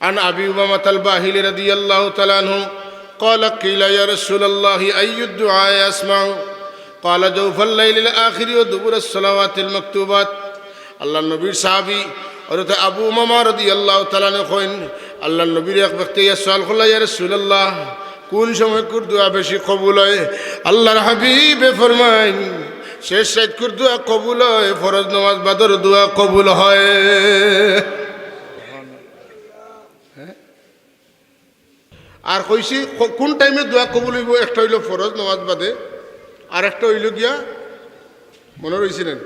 عن أبي أمامة الباهلي رضي الله تعالى عنه قال قيل يا رسول الله أي الدعاء أسمع قال جوف الليل الآخر ودبر الصلوات المكتوبات আল্লাহ নবীর সাহাবি অর্থ আবু মামা রদি আল্লাহ তালানে কইন আল্লাহ নবীর এক ব্যক্তি সাল খোল্লা ইয়া রাসূলুল্লাহ কোন সময় কুর দোয়া বেশি কবুল হয় আল্লাহর হাবিবে ফরমাইন শেষ সাইড কুর দোয়া কবুল হয় ফরজ নামাজ বাদর দোয়া কবুল হয় আর কইছি কোন টাইমে দোয়া কবুল হইব? একটা হইল ফরজ, নামাজ বাদে। আর একটা হইল গিয়া, মনে রয়েছিলেন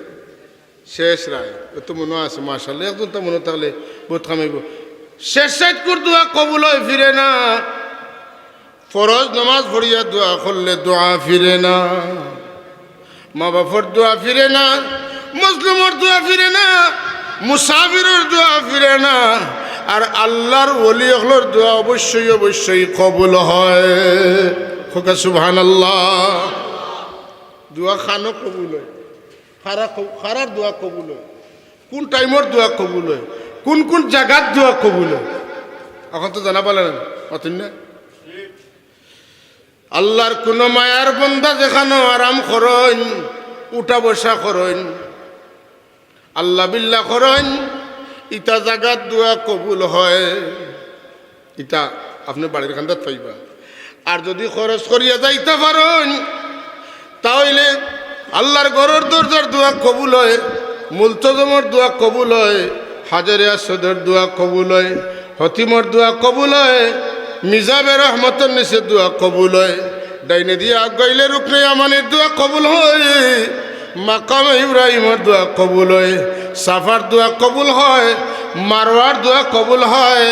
শেষ রায়। তো মনে আছে মার্শাল্লাহ একজন তো মনে থাকলে বহুত কামাইব শেষ সাইড কর দোয়া কবুল হয়, ফিরে না। ফরজ, নামাজ পড়িয়া দোয়া করলে দোয়া ফিরে না। মা বাপর দোয়া ফিরে না। মুসলিমর দোয়া ফিরে না। মুসাফিরের দোয়া ফিরে না। আর আল্লাহর ওলি অখলোর দোয়া অবশ্যই অবশ্যই কবুল হয়। খোকা সুবহান আল্লাহ দোয়া খানো কবুল হয়। খারা ক- খারার দোয়া কবুল হয়। কোন টাইমর দোয়া কবুল হয়? কোন কোন জায়গার দোয়া কবুল হয়? এখন তো জানা পালেন অতন না? আল্লাহর কোন মায়ার বন্দা যেখানো আরাম করইন উঠা বসা করইন আল্লাহ বিল্লাহ করইন ইটা জাগাত দোয়া কবুল হয়। ইটা আপনি বাড়ির খান্দাত পাইবা। আর যদি খরচ করিয়া যাইতে পারেন, তাহলে আল্লাহর গরর দরজার দোয়া কবুল হয়, মুলতজমর দোয়া কবুল হয় হাজারে আসদের দোয়া কবুল হয়, হতিমর দোয়া কবুল হয়, মিজাবে রহমতের নিচে দোয়া কবুল হয়। ডাইনে দিয়ে আগাইলে রুকনে আমানের দোয়া কবুল হয়। মাকাম ইব্রাহিমের দোয়া কবুল হয়, সাফার দোয়া কবুল হয়, মারওয়ার দোয়া কবুল হয়,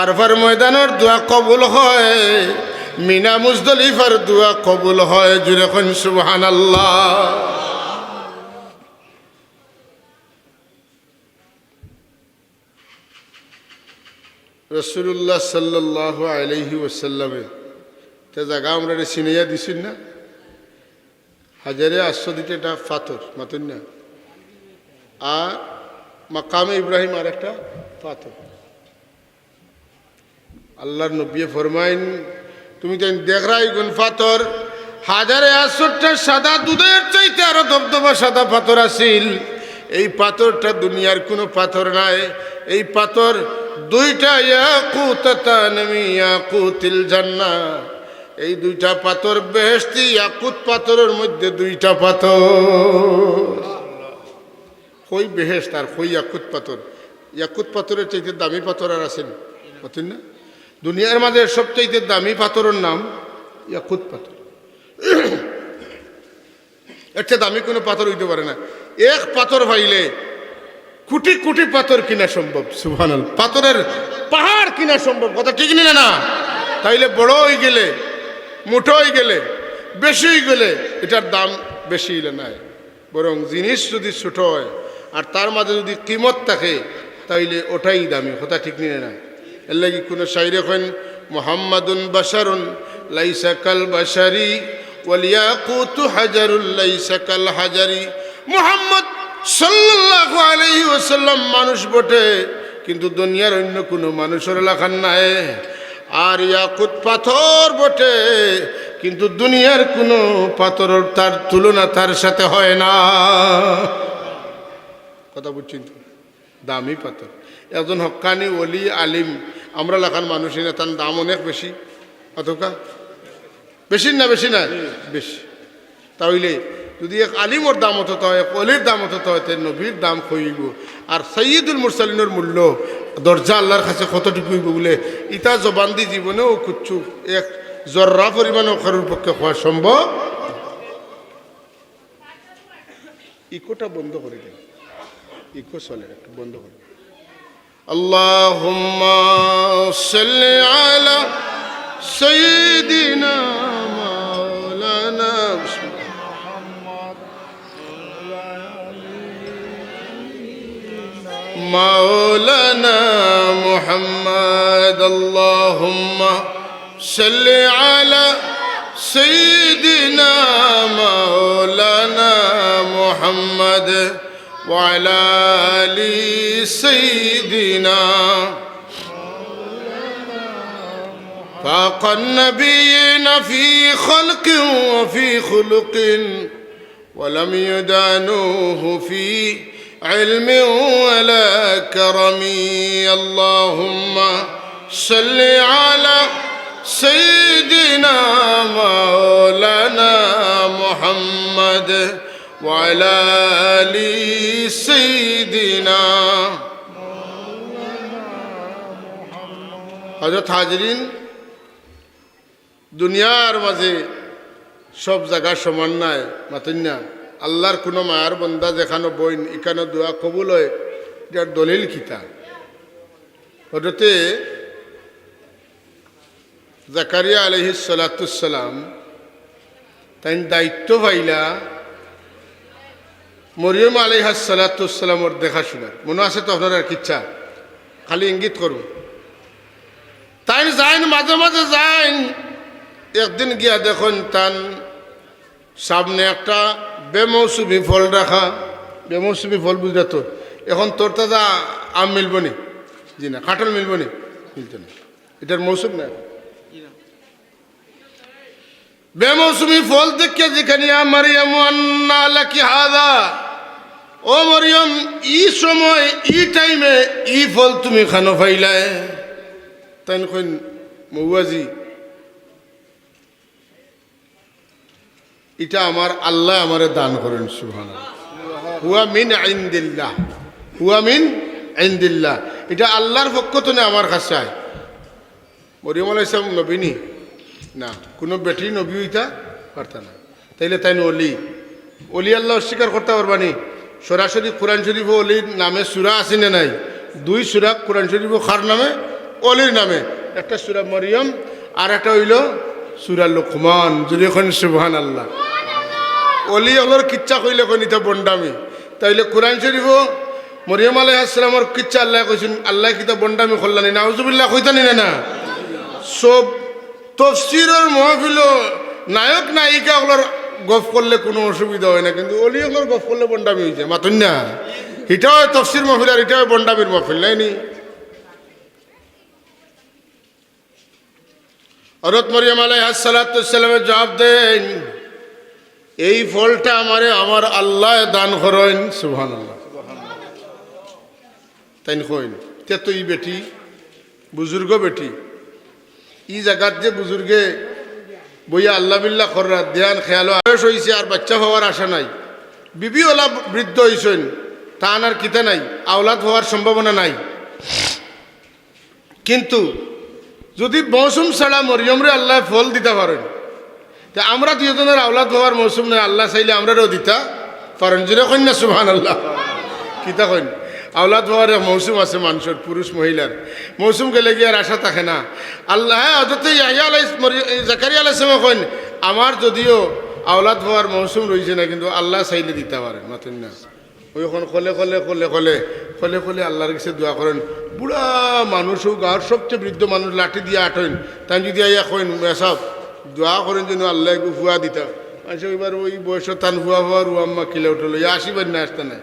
আরফার ময়দানের দোয়া কবুল হয়, মিনা মুজদলিফার দোয়া কবুল হয় জুড়ে খন সুবহান আল্লাহ রসুল্লাহ সাল্লাহ আলহি ওসাল্লামে তে জায়গা আমরা চিনাইয়া দিছিল না? হাজারে আটশো দিতে এটা পাথর মাতুন না আর মাকামে ইব্রাহিম আর একটা পাথর আল্লাহর নবী ফরমাইন, তুমি তাই দেখরাই গুন পাথর হাজারে আটশোটা সাদা দুধের চাইতে আরও দবদবা সাদা পাথর আসিল। এই পাথরটা দুনিয়ার কোনো পাথর নাই। এই পাথর দুইটা ইয়াকুতাতানমি ইয়াকুতিল জান্না এই দুইটা পাথর বেহেশতি, ইয়াকুত পাথরের মধ্যে দুইটা পাথর। কই বেহেস্ত আর কই ইয়াকুত পাথর। ইয়াকুত পাথরের চাইতে দামি পাথর আর আছেন বুঝছেন না? দুনিয়ার মাঝে সবচাইতে দামি পাথরের নাম ইয়াকুত পাথর। চেয়ে দামি কোনো পাথর হইতে পারে না। এক পাথর ভাইলে কোটি কোটি পাথর কিনা সম্ভব? সুভান পাথরের পাহাড় কিনা সম্ভব? কথা ঠিক না না? তাইলে বড় হয়ে গেলে মুঠো হয়ে গেলে বেশি গেলে এটার দাম বেশি নাই। বরং জিনিস যদি ছোট হয়, আর তার মাঝে যদি কিমত থাকে, তাইলে ওটাই দামি, কথা ঠিক নিয়ে না। এর লাগি কোনো শাইরে কেন মোহাম্মদুন বাসারুন লাইসা কাল বাসারি ওয়ালিয়াকুতু হাজারুল লাইসা কাল হাজারি। মোহাম্মদ সাল্লাল্লাহু আলাইহি ওয়াসাল্লাম মানুষ বটে, কিন্তু দুনিয়ার অন্য কোনো মানুষের লাখান নাই। আর ইয়াকুত পাথর বটে, কিন্তু দুনিয়ার কোনো পাথরের তার তুলনা তার সাথে হয় না। কথা তো? দামি পাথর। একজন হক্কানি অলি আলিম। আমরা লেখান মানুষই না, তার দাম অনেক বেশি। অতকা? বেশি না বেশি না? বেশি। তাহলে যদি এক আলিমর দাম হতো হয়, এক অলির দাম হতো হয়, তে নবীর দাম খইব আর সৈয়দুল মুরসালিনের মূল্য দরজা আল্লাহর কাছে কতটুকু হইব বলে ইটা জবান দি জীবনেও কুচ্ছু এক জর্রা পরিমাণ কারোর পক্ষে হওয়া সম্ভব ইকোটা বন্ধ করে দেন ইকো চলে একটু বন্ধ করে اللهم صل على سيدنا مولانا محمد اللهم صل على سيدنا مولانا محمد وعلى آل سيدنا. فاق النبيين في خلق وفي خلق ولم يدانوه في علم ولا كرم اللهم صل على سيدنا مولانا محمد وعلى ال سيدنا হজরত হাজরিন দুনিয়ার মাঝে সব জায়গা সমান নাই মাতুন না আল্লাহর কোনো মায়ার বন্দা যেখানো বইন এখানে দোয়া কবুল হয় এটার দলিল খিতা হঠাতে জাকারিয়া আলহি সালাতাম তাই দায়িত্ব পাইলা মরিয়ম আলহা সালাতামর দেখাশোনার মনে আছে তো আপনার কিচ্ছা খালি ইঙ্গিত করুন। তাই যাইন, মাঝে মাঝে যাইন, একদিন গিয়া দেখুন তান সামনে একটা বেমৌসুমি ফল রাখা। বেমৌসুমি ফল বুঝলে তো? এখন তোর তাজা আম মিলব নি। জি না, কাঁঠাল মিলব নি। মিলতে না। এটার মৌসুম না বেমৌসুমি ফল দেখে যেখানে মারিয়াম আন্না লাকি হাদা। ও মরিয়ম, ই সময়, ই টাইমে ই ফল তুমি খানো ফাইলায় তাই কইন, মৌয়াজি, এটা আমার আল্লাহ আমারে দান করেন সুহান হুয়া মিন আইন্দিল্লাহ হুয়া মিন আইন্দিল্লাহ এটা আল্লাহর পক্ষ তো না আমার কাছে আয়। মরিয়ম আলাইসলাম নবীনি না? কোনো বেটি নবী হইতা পারতা না। তাইলে তাই অলি। অলি আল্লাহ অস্বীকার করতে পারবানি সরাসরি কোরআন শরীফ অলির নামে সুরা আছে না নাই? দুই সুরা কোরআন শরীফ খার নামে? অলির নামে। একটা সুরা মরিয়ম, আর একটা হইল সুরা লোকমান। যদি এখন সুবহান আল্লাহ অলি অলর কিচ্ছা কইলে কই নিতে বন্ডামি। তাইলে কোরআন শরীফ মরিয়ম আলাই আসসালামর কিচ্ছা আল্লাহ কইছেন, আল্লাহ কিতা বন্ডামি করলানি, নাউজুবিল্লাহ কইতানি না না। সব তফসিরের মহফিল নায়ক নায়িকা ওগুলোর গফ করলে কোনো অসুবিধা হয় না, কিন্তু অলি ওগুলোর গফ করলে বন্ডামি হয়েছে মাতুন না। এটাও তফসির মহফিল আর এটাও বন্ডামির মহফিল, নাই নি? হরত মরিয়াম আলাই সালাতামের জবাব দেন, এই ফলটা আমারে আমার আল্লাহ দান করেন সুহান আল্লাহ তাই কইন তে তো ই বেটি, বুজুর্গ বেটি। ই জায়গাত যে বুজুর্গে বইয়া আল্লাহ বিল্লাহ খররা ধ্যান খেয়াল বয়স হয়েছে আর বাচ্চা হওয়ার আশা নাই। বিবি ওলা বৃদ্ধ হয়েছেন তা আর কিতা নাই, আওলাদ হওয়ার সম্ভাবনা নাই। কিন্তু যদি মৌসুম ছাড়া মরিয়মরে আল্লাহ ফল দিতে পারেন, তা আমরা দুজনের আওলাদ হওয়ার মৌসুম নাই, আল্লাহ চাইলে আমরাও দিতা পারেন যদি কন্যা সুহান আল্লাহ কিতা কইন? আওলাদ হওয়ার মৌসুম আছে মানুষের, পুরুষ মহিলার। মৌসুম গেলে গিয়ে আর আশা থাকে না। আল্লাহ হ্যাঁ অযথা আলাই জাকারিয়া আলাইসলামে কইন, আমার যদিও আওলাদ হওয়ার মৌসুম রয়েছে না, কিন্তু আল্লাহ চাইলে দিতে পারেন। মাতেন না। ওইখন কলে কলে কলে কলে কলে কলে আল্লাহর কাছে দোয়া করেন। বুড়া মানুষও গাঁর সবচেয়ে বৃদ্ধ মানুষ লাঠি দিয়ে আঠেন তাই যদি আইয়া কইন, এসব, দোয়া করেন যেন আল্লাহ ফুয়া দিতা। মানুষ এবার ওই বয়স তান ফুয়া ফুয়া রুয়াম্মা কিলে উঠল। আসিবার না আসতে না